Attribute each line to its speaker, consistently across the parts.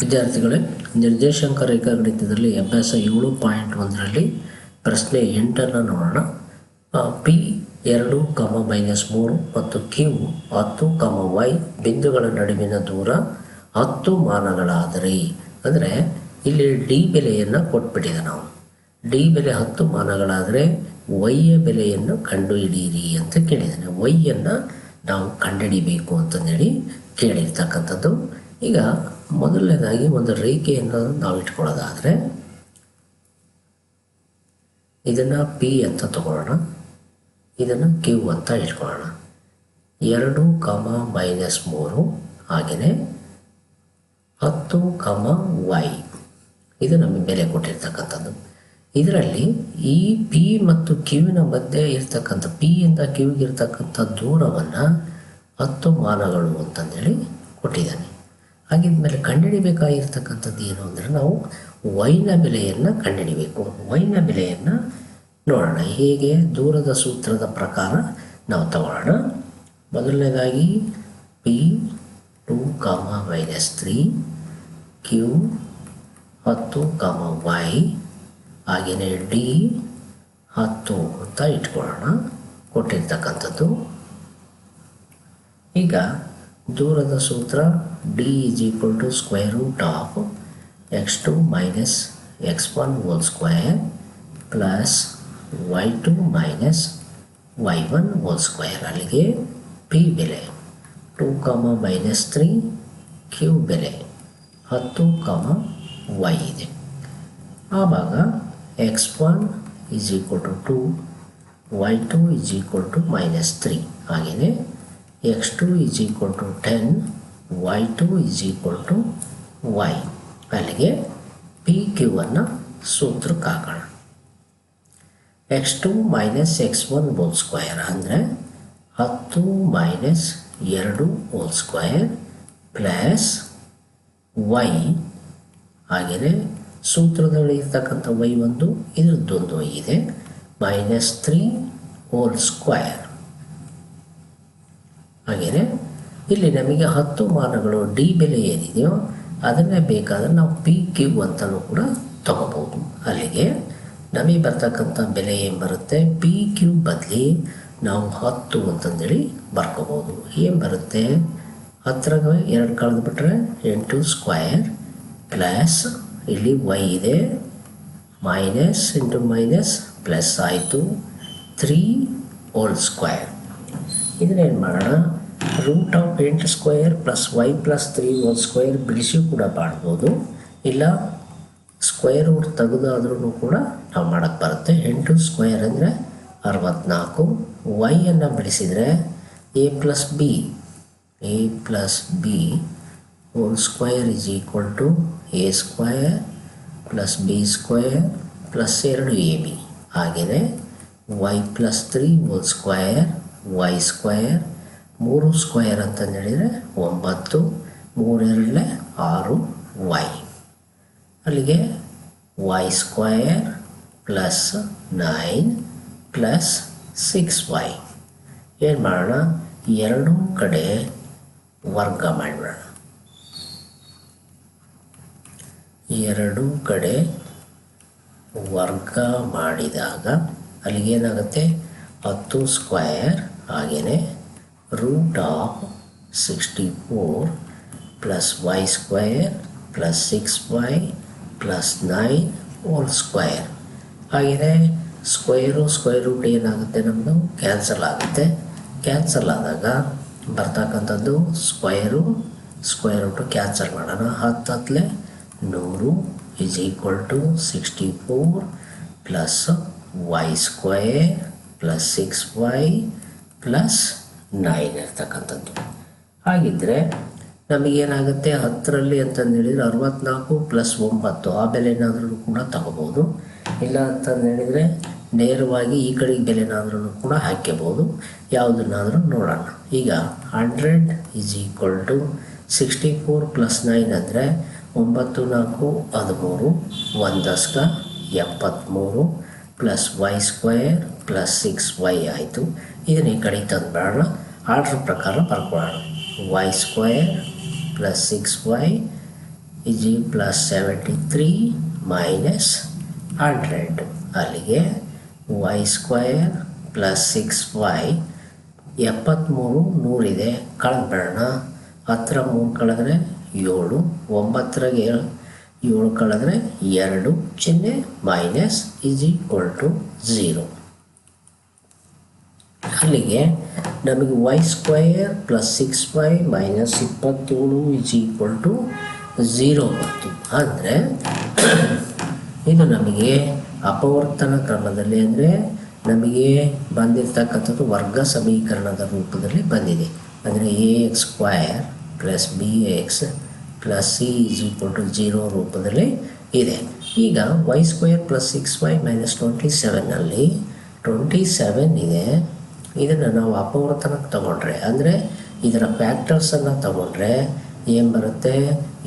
Speaker 1: ವಿದ್ಯಾರ್ಥಿಗಳೇ ನಿರ್ದೇಶಾಂಕ ರೇಖಾಗಣಿತದಲ್ಲಿ ಅಭ್ಯಾಸ ಏಳು ಪಾಯಿಂಟ್ ಒಂದರಲ್ಲಿ ಪ್ರಶ್ನೆ ಎಂಟನ್ನು ನೋಡೋಣ. ಪಿ ಎರಡು, ಕಮ ಮೈನಸ್ ಮೂರು ಮತ್ತು ಕ್ಯೂ ಹತ್ತು, ಕಮ ವೈ ಬಿಂದುಗಳ ನಡುವಿನ ದೂರ ಹತ್ತು ಮಾನಗಳಾದರೆ, ಅಂದರೆ ಇಲ್ಲಿ ಡಿ ಬೆಲೆಯನ್ನು ಕೊಟ್ಬಿಟ್ಟಿದೆ ನಾವು. ಡಿ ಬೆಲೆ ಹತ್ತು ಮಾನಗಳಾದರೆ ವೈಯ ಬೆಲೆಯನ್ನು ಕಂಡುಹಿಡಿಯಿರಿ ಅಂತ ಕೇಳಿದ್ದಾನೆ. ವೈಯನ್ನು ನಾವು ಕಂಡುಹಿಡಿಬೇಕು ಅಂತಂದೇಳಿ ಕೇಳಿರ್ತಕ್ಕಂಥದ್ದು. ಈಗ ಮೊದಲನೇದಾಗಿ ಒಂದು ರೇಖೆಯನ್ನು ನಾವು ಇಟ್ಕೊಳ್ಳೋದಾದರೆ ಇದನ್ನು ಪಿ ಅಂತ ತಗೊಳ್ಳೋಣ. ಇದನ್ನು ಕ್ಯೂ ಅಂತ ಇಟ್ಕೊಳ್ಳೋಣ. ಎರಡು ಕಮ ಮೈನಸ್ ಮೂರು ಹಾಗೆಯೇ ಹತ್ತು ಕಮ ವೈ ಇದು ನಮಗೆ ಬೆಲೆ ಕೊಟ್ಟಿರ್ತಕ್ಕಂಥದ್ದು. ಇದರಲ್ಲಿ ಈ ಪಿ ಮತ್ತು ಕ್ಯೂವಿನ ಮಧ್ಯೆ ಇರ್ತಕ್ಕಂಥ ಪಿ ಇಂದ ಕ್ಯೂಗೆ ಇರ್ತಕ್ಕಂಥ ದೂರವನ್ನು ಹತ್ತು ಮಾನಗಳು ಅಂತಂದೇಳಿ ಕೊಟ್ಟಿದ್ದಾನೆ. ಹಾಗಿದ್ಮೇಲೆ ಕಂಡುಹಿಡಿಬೇಕಾಗಿರ್ತಕ್ಕಂಥದ್ದು ಏನು ಅಂದರೆ ನಾವು ವೈನ ಬೆಲೆಯನ್ನು ಕಂಡುಹಿಡಿಬೇಕು. ವೈನ ಬೆಲೆಯನ್ನು ನೋಡೋಣ. ಹೇಗೆ? ದೂರದ ಸೂತ್ರದ ಪ್ರಕಾರ ನಾವು ತಗೊಳ್ಳೋಣ. ಮೊದಲನೇದಾಗಿ P two comma minus three Q ಹತ್ತು ಕಾಮ ವೈ ಹಾಗೆಯೇ ಡಿ ಹತ್ತು ಅಂತ ಇಟ್ಕೊಳ್ಳೋಣ. ಕೊಟ್ಟಿರ್ತಕ್ಕಂಥದ್ದು. ಈಗ ದೂರದ ಸೂತ್ರ D is equal to square root of X two minus X one whole square plus Y two minus Y one whole square ಅಲ್ಲಿಗೆ ಪಿ ಬೆಲೆ two comma minus three Q ಬೆಲೆ ಹತ್ತು ಕಮ ವೈ ಇದೆ ಆವಾಗ X one is equal to two Y two is equal to minus three ಹಾಗೆಯೇ X two is equal to ten Y two is equal to Y ಅಲ್ಲಿಗೆ P ಕ್ಯೂವನ್ನು ಸೂತ್ರಕ್ಕೆ ಹಾಕೋಣ X two minus X one whole square ಅಂದರೆ ಹತ್ತು minus ಎರಡು whole square plus Y ಹಾಗೆಯೇ ಸೂತ್ರದಲ್ಲಿ ಇರ್ತಕ್ಕಂಥ ವೈ ಒಂದು ಇದರದ್ದೊಂದು ವೈ ಇದೆ ಮೈನಸ್ ತ್ರೀ ಹೋಲ್ ಸ್ಕ್ವಯರ್ ಹಾಗೆಯೇ ಇಲ್ಲಿ ನಮಗೆ ಹತ್ತು ಮಾನಗಳು ಡಿ ಬೆಲೆ ಏನಿದೆಯೋ ಅದನ್ನೇ ಬೇಕಾದರೆ ನಾವು ಪಿ ಕ್ಯೂ ಅಂತಲೂ ಕೂಡ ತಗೋಬೋದು ಅಲ್ಲಿಗೆ ನಮಗೆ ಬರ್ತಕ್ಕಂಥ ಬೆಲೆ ಏನು ಬರುತ್ತೆ? ಪಿ ಕ್ಯೂ ಬದಲಿ ನಾವು ಹತ್ತು ಅಂತಂದೇಳಿ ಬರ್ಕೋಬೋದು ಏನು ಬರುತ್ತೆ? ಹತ್ತಿರ ಎರಡು ಕಳೆದು ಬಿಟ್ಟರೆ ಎಂಟು ಸ್ಕ್ವಯರ್ ಪ್ಲಸ್ ಇಲ್ಲಿ ವೈ ಇದೆ. ಮೈನಸ್ ಇಂಟು ಮೈನಸ್ ಪ್ಲಸ್ ಆಯಿತು ತ್ರೀ ಓಲ್ ಸ್ಕ್ವಯರ್ ಇದನ್ನೇನು ಮಾಡೋಣ ರೂಟ್ ಆಫ್ ಎಂಟು square plus Y plus three ಒಂದು ಸ್ಕ್ವಯರ್ ಬಿಡಿಸಿ ಕೂಡ ಮಾಡ್ಬೋದು. ಇಲ್ಲ ಸ್ಕ್ವೇರ್ ರೂಟ್ ತೆಗೆದಾದ್ರೂ ಕೂಡ ನಾವು ಮಾಡೋಕ್ಕೆ ಬರುತ್ತೆ. ಎಂಟು ಸ್ಕ್ವೇರ್ ಅಂದರೆ ಅರವತ್ತ್ನಾಲ್ಕು ವೈಯನ್ನು ಬಿಡಿಸಿದರೆ A plus B A plus B whole square is equal to A square plus B square plus ಎರಡು ಎ ಬಿ ಹಾಗೆಯೇ Y plus three whole square Y square ಮೂರು ಸ್ಕ್ವಯರ್ ಅಂತಂದು ಹೇಳಿದರೆ ಒಂಬತ್ತು ಮೂರೆರಡಲೆ ಆರು ವೈ ಅಲ್ಲಿಗೆ Y square plus nine plus six Y ಏನು ಮಾಡೋಣ? ಎರಡೂ ಕಡೆ ವರ್ಗ ಮಾಡಿಬಿಡೋಣ. ಎರಡೂ ಕಡೆ ವರ್ಗ ಮಾಡಿದಾಗ ಅಲ್ಲಿಗೇನಾಗುತ್ತೆ? ಹತ್ತು ಸ್ಕ್ವಯರ್ ಹಾಗೆಯೇ root of sixty four plus y square plus six y plus nine whole square ಹಾಗೆಯೇ ಸ್ಕ್ವಯರು ಸ್ಕ್ವೈರ್ ರೂಟ್ ಏನಾಗುತ್ತೆ ನಮ್ಮದು ಕ್ಯಾನ್ಸಲ್ ಆಗುತ್ತೆ. ಕ್ಯಾನ್ಸಲ್ ಆದಾಗ ಬರ್ತಕ್ಕಂಥದ್ದು ಸ್ಕ್ವಯರು ಸ್ಕ್ವೇರ್ ರೂಟು ಕ್ಯಾನ್ಸಲ್ ಮಾಡೋಣ. ಹತ್ತು ಹತ್ತಲೆ ನೂರು is equal to sixty four plus Y square plus six Y plus nine ಇರ್ತಕ್ಕಂಥದ್ದು. ಹಾಗಿದ್ದರೆ ನಮಗೇನಾಗುತ್ತೆ? ಹತ್ತರಲ್ಲಿ ಅಂತಂದು ಹೇಳಿದರೆ ಅರವತ್ನಾಲ್ಕು ಪ್ಲಸ್ ಒಂಬತ್ತು. ಆ ಬೆಲೆನಾದ್ರೂ ಕೂಡ ತಗೋಬೋದು. ಇಲ್ಲ ಅಂತಂದು ಹೇಳಿದರೆ ನೇರವಾಗಿ ಈ ಕಡೆಗೆ ಬೆಲೆನಾದ್ರೂ ಕೂಡ ಹಾಕ್ಕೋಬೋದು ಯಾವುದನ್ನಾದರೂ ನೋಡೋಣ. ಈಗ hundred is equal to sixty four plus nine ಅಂದರೆ ಒಂಬತ್ತು ನಾಲ್ಕು ಹದಿಮೂರು, ಒಂದಸ್ಕ ಎಪ್ಪತ್ತ್ಮೂರು plus Y square plus six Y ಆಯಿತು. ಇದನ್ನ ಈ ಕಡೆ ಬೇಡ. ಆರ್ಡ್ರ್ ಪ್ರಕಾರ ಬರ್ಕೊಳ್ಳೋಣ Y square plus six Y easy plus seventy three minus hundred ಅಲ್ಲಿಗೆ Y square plus six Y ಎಪ್ಪತ್ತ್ಮೂರು ನೂರಿದೆ ಕಳೆದ್ಬೇಡೋಣ ಹತ್ತಿರ ಮೂರು ಕಳೆದ್ರೆ ಏಳು, ಒಂಬತ್ತರಾಗೆ ಏಳು ಕಳೆದ್ರೆ ಎರಡು ಚಿಹ್ನೆ minus is equal to zero ಅಲ್ಲಿಗೆ ನಮಗೆ Y square plus six Y minus ಇಪ್ಪತ್ತೇಳು ಇಸ್ ಈಕ್ವಲ್ ಟು ಝೀರೋ ಬಂತು. ಅಂದರೆ ಇದು ನಮಗೆ ಅಪವರ್ತನ ಕ್ರಮದಲ್ಲಿ ಅಂದರೆ ನಮಗೆ ಬಂದಿರತಕ್ಕಂಥದ್ದು ವರ್ಗ ಸಮೀಕರಣದ ರೂಪದಲ್ಲಿ ಬಂದಿದೆ. ಅಂದರೆ A X square plus B X plus C is equal to zero ರೂಪದಲ್ಲಿ ಇದೆ. ಈಗ Y square plus six Y minus twenty ಸೆವೆನಲ್ಲಿ twenty seven ಇದೆ. ಇದನ್ನು ನಾವು ಅಪವರ್ತನಕ್ಕೆ ತಗೊಂಡ್ರೆ, ಅಂದರೆ ಇದರ ಫ್ಯಾಕ್ಟರ್ಸನ್ನು ತಗೊಂಡ್ರೆ ಏನು ಬರುತ್ತೆ?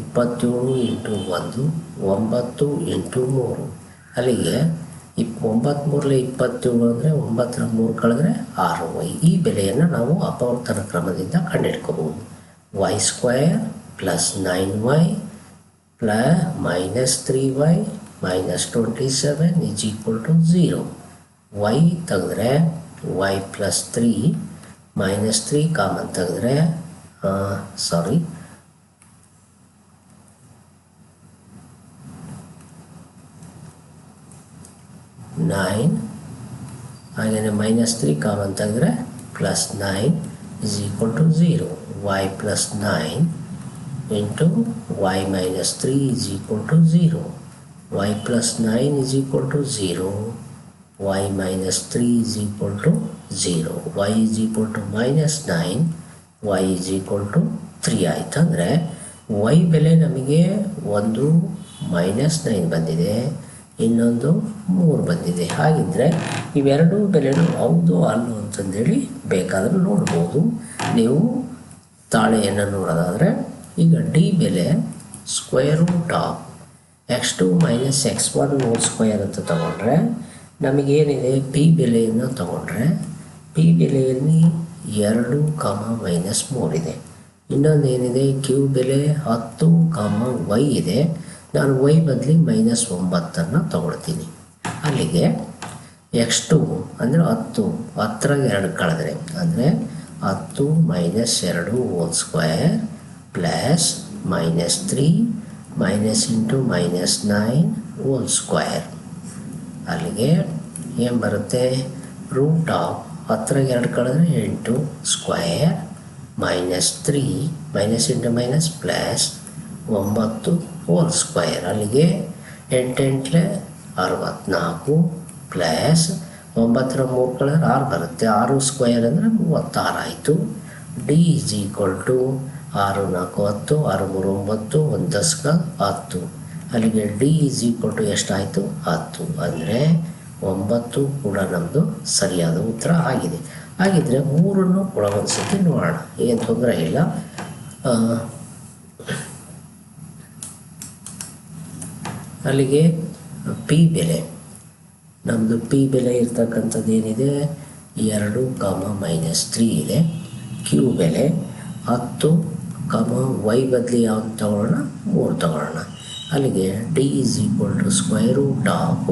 Speaker 1: ಇಪ್ಪತ್ತೇಳು ಇಂಟು ಒಂದು, ಒಂಬತ್ತು ಇಂಟು ಮೂರು. ಅಲ್ಲಿಗೆ ಇಪ್ ಒಂಬತ್ತ್ಮೂರಲೆ ಇಪ್ಪತ್ತೇಳು ಅಂದರೆ ಒಂಬತ್ತರ ಮೂರು ಕಳೆದ್ರೆ ಆರು. ವೈ ಈ ಬೆಲೆಯನ್ನು ನಾವು ಅಪವರ್ತನ ಕ್ರಮದಿಂದ ಕಂಡುಹಿಡ್ಕೋಬೋದು Y square plus nine Y plus minus three Y minus twenty seven is equal to zero Y ತೆಗೆದ್ರೆ Y plus three minus three common ತೆಗೆದ್ರೆ ಸಾರಿ ನೈನ್ ಹಾಗೆಯೇ ಮೈನಸ್ ತ್ರೀ ಕಾಮನ್ ತೆಗೆದ್ರೆ plus nine is equal to zero Y plus nine into Y minus three is equal to zero Y plus nine is equal to zero y minus 3 is equal to 0 y is equal to minus 9 y is equal to 3 ಆಯ್ತು ಅಂದರೆ y ಬೆಲೆ ನಮಗೆ ಒಂದು minus nine ಬಂದಿದೆ, ಇನ್ನೊಂದು ಮೂರು ಬಂದಿದೆ. ಹಾಗಿದ್ದರೆ ಇವೆರಡೂ ಬೆಲೆನೂ ಹೌದು ಅಲ್ಲೋ ಅಂತಂದೇಳಿ ಬೇಕಾದರೂ ನೋಡ್ಬೋದು. ನೀವು ತಾಳೆಯನ್ನು ನೋಡೋದಾದರೆ ಈಗ ಡಿ ಬೆಲೆ square root of X two minus X one whole square ಅಂತ ತಗೊಂಡ್ರೆ ನಮಗೇನಿದೆ? ಪಿ ಬೆಲೆಯನ್ನು ತಗೊಂಡ್ರೆ ಪಿ ಬೆಲೆಯಲ್ಲಿ ಎರಡು ಕಾಮ ಮೈನಸ್ ಇದೆ. ಇನ್ನೊಂದು ಏನಿದೆ ಕ್ಯೂ ಬೆಲೆ ಹತ್ತು ಕಾಮ ವೈ ಇದೆ. ನಾನು ವೈ ಬದಲಿ ಮೈನಸ್ ಒಂಬತ್ತನ್ನು ತಗೊಳ್ತೀನಿ. ಅಲ್ಲಿಗೆ ಎಕ್ಸ್ ಟು ಅಂದರೆ ಹತ್ತು ಹತ್ತರಾಗ ಎರಡು ಕಳೆದ್ರೆ ಅಂದರೆ ಹತ್ತು ಮೈನಸ್ ಎರಡು whole square plus minus three minus into minus nine whole square ಅಲ್ಲಿಗೆ ಏನು ಬರುತ್ತೆ? ರೂಟ್ ಆಫ್ ಹತ್ತರಾಗ ಎರಡು ಕಳೆದ್ರೆ ಎಂಟು square minus three minus into minus plus ಒಂಬತ್ತು ಹೋಲ್ ಸ್ಕ್ವಯರ್ ಅಲ್ಲಿಗೆ ಎಂಟೆಂಟ್ಲೆ ಅರವತ್ನಾಲ್ಕು ಪ್ಲಸ್ ಒಂಬತ್ತರ ಮೂರು ಕಳೆದ್ರೆ ಆರು ಬರುತ್ತೆ. ಆರು ಸ್ಕ್ವಯರ್ ಅಂದರೆ ಮೂವತ್ತಾರು ಆಯಿತು. ಡಿ ಇಸ್ ಈಕ್ವಲ್ ಟು ಆರು ನಾಲ್ಕು ಹತ್ತು, ಆರು ಮೂರು ಒಂಬತ್ತು, ಒಂದು ದಸ್ಕ ಹತ್ತು. ಅಲ್ಲಿಗೆ ಡಿ ಈಸ್ ಈಕ್ವಲ್ ಟು ಎಷ್ಟಾಯಿತು ಹತ್ತು. ಅಂದರೆ ಒಂಬತ್ತು ಕೂಡ ನಮ್ಮದು ಸರಿಯಾದ ಉತ್ತರ ಆಗಿದೆ. ಹಾಗಿದ್ರೆ ಮೂರನ್ನು ಕೂಡ ಒಂದು ಸತಿ ನೋಡೋಣ. ಏನು ತೊಂದರೆ ಇಲ್ಲ. ಅಲ್ಲಿಗೆ ಪಿ ಬೆಲೆ. ನಮ್ಮದು ಪಿ ಬೆಲೆ ಇರ್ತಕ್ಕಂಥದ್ದು ಏನಿದೆ? ಎರಡು ಕಾಮ ಮೈನಸ್ ತ್ರೀ ಇದೆ. ಕ್ಯೂ ಬೆಲೆ. ಹತ್ತು ಕಮ ವೈ ಬದಲಿ ಯಾವ್ದು ತಗೊಳ್ಳೋಣ? ಮೂರು ತಗೊಳ್ಳೋಣ. ಅಲ್ಲಿಗೆ D is equal to square root of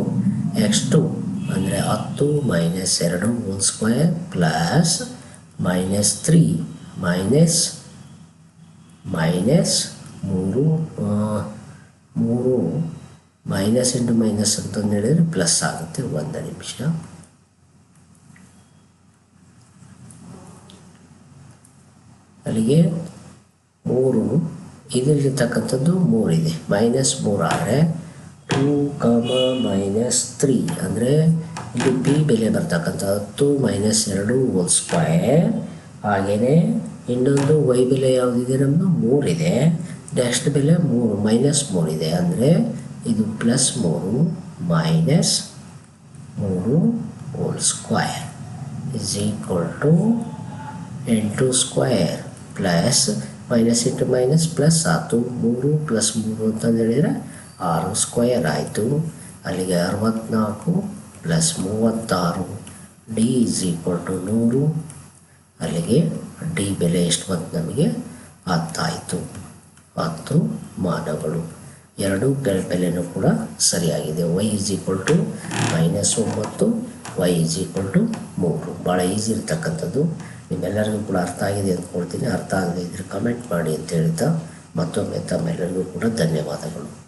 Speaker 1: X two ಅಂದರೆ ಹತ್ತು ಮೈನಸ್ ಎರಡು whole square plus minus three minus minus ಮೂರು ಮೂರು ಮೈನಸ್ ಇಂಟು ಮೈನಸ್ ಅಂತಂದು ಹೇಳಿದರೆ ಪ್ಲಸ್ ಆಗುತ್ತೆ ಒಂದು ನಿಮಿಷ. ಅಲ್ಲಿಗೆ ಮೂರು ಇದರಲ್ಲಿರ್ತಕ್ಕಂಥದ್ದು ಮೂರಿದೆ ಮೈನಸ್ ಮೂರು ಆದರೆ ಟೂ ಕಮ ಮೈನಸ್ ತ್ರೀ. ಅಂದರೆ ಇದು ಬಿ ಬೆಲೆ ಬರ್ತಕ್ಕಂಥ ಹತ್ತು ಮೈನಸ್ ಎರಡು ಹೋಲ್ ಸ್ಕ್ವಯರ್ ಹಾಗೆಯೇ ಇನ್ನೊಂದು ವೈ ಬೆಲೆ ಯಾವುದಿದೆ ನಮ್ಮದು ಮೂರಿದೆ ನೆಕ್ಸ್ಟ್ ಬೆಲೆ ಮೂರು, ಮೈನಸ್ ಮೂರಿದೆ ಅಂದರೆ ಇದು ಪ್ಲಸ್ ಮೂರು ಮೈನಸ್ ಮೂರು whole square is equal to ಎಂಟು square plus minus into minus plus ಆಯಿತು ಮೂರು ಪ್ಲಸ್ ಮೂರು ಅಂತಂದು ಹೇಳಿದರೆ ಆರು ಸ್ಕ್ವಯರ್ ಆಯಿತು ಅಲ್ಲಿಗೆ ಅರವತ್ತ್ನಾಲ್ಕು ಪ್ಲಸ್ ಮೂವತ್ತಾರು ಡಿ ಈಸ್ ಈಕ್ವಲ್ ಟು ನೂರು ಅಲ್ಲಿಗೆ ಡಿ ಬೆಲೆ ಎಷ್ಟು ಬಂತು ನಮಗೆ ಹತ್ತಾಯಿತು ಹತ್ತು ಮಾನಗಳು ಎರಡು ಬೆಲೆ ಬೆಲೆನೂ ಕೂಡ ಸರಿಯಾಗಿದೆ Y is equal to minus ಒಂಬತ್ತು ವೈ ಈಸ್ ಈಕ್ವಲ್ ಟು ಮೂರು ಭಾಳ ಈಸಿ ಇರ್ತಕ್ಕಂಥದ್ದು ನಿಮ್ಮೆಲ್ಲರಿಗೂ ಕೂಡ ಅರ್ಥ ಆಗಿದೆ ಅಂದ್ಕೊಳ್ತೀನಿ ಅರ್ಥ ಆಗದೆ ಇದ್ದರೆ ಕಮೆಂಟ್ ಮಾಡಿ ಅಂತ ಹೇಳ್ತಾ ಮತ್ತೊಮ್ಮೆ ತಮ್ಮೆಲ್ಲರಿಗೂ ಕೂಡ ಧನ್ಯವಾದಗಳು.